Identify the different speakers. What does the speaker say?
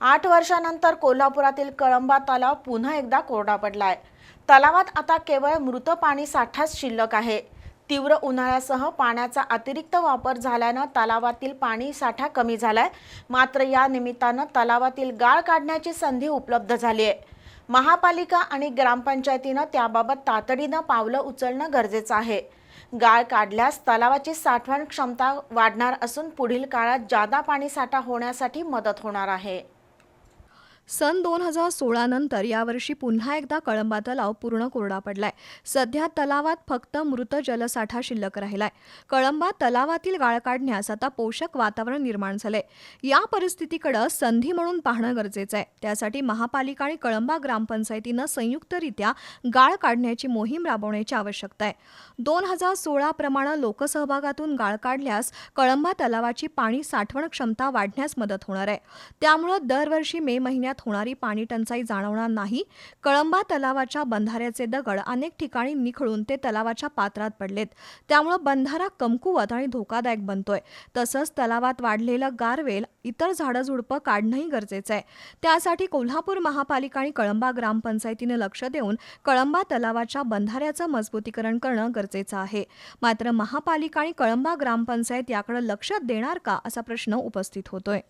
Speaker 1: आठ वर्षानंतर कोल्हापुरातील कळंबा तलाव पुन्हा एकदा कोरडा पडलाय. तलावात आता केवळ मृत पाणी साठाच शिल्लक आहे. तीव्र उन्हाळ्यासह पाण्याचा अतिरिक्त वापर झाल्यानं तलावातील पाणी साठा कमी झालाय. मात्र या निमित्तानं तलावातील गाळ काढण्याची संधी उपलब्ध झाली आहे महापालिका आणि ग्रामपंचायतीनं त्याबाबत तातडीनं पावलं उचलणं गरजेचं आहे. गाळ काढल्यास तलावाची साठवण क्षमता वाढणार असून पुढील काळात जादा पाणी साठा होण्यासाठी मदत होणार आहे.
Speaker 2: सन दोन हजार सोळा नंतर यावर्षी पुन्हा एकदा कळंबा तलाव पूर्ण कोरडा पडलाय. सध्या तलावात फक्त मृत जलसाठा शिल्लक राहिलाय. कळंबा तलावातील गाळ काढण्यास आता पोषक वातावरण निर्माण झालंय. या परिस्थितीकडे संधी म्हणून पाहणं गरजेचं आहे. त्यासाठी महापालिका आणि कळंबा ग्रामपंचायतीनं संयुक्तरित्या गाळ काढण्याची मोहीम राबवण्याची आवश्यकता आहे. दोन हजार सोळा प्रमाणे लोकसहभागातून गाळ काढल्यास कळंबा तलावाची पाणी साठवण क्षमता वाढण्यास मदत होणार आहे. त्यामुळं दरवर्षी मे महिन्यात होणारी पाणी टंचाई जाणवणार नाही. कळंबा तलावाच्या बंधाऱ्याचे दगड अनेक ठिकाणी निखळून ते तलावाच्या पात्रात पडलेत. त्यामुळं बंधारा कमकुवत आणि धोकादायक बनतोय. तसंच तलावात वाढलेलं गारवेल इतर झाडंझुडपं काढणंही गरजेचं आहे. त्यासाठी कोल्हापूर महापालिका आणि कळंबा ग्रामपंचायतीनं लक्ष देऊन कळंबा तलावाच्या बंधाऱ्याचं मजबूतीकरण करणं गरजेचं आहे. मात्र महापालिका आणि कळंबा ग्रामपंचायत याकडे लक्ष देणार का असा प्रश्न उपस्थित होतोय.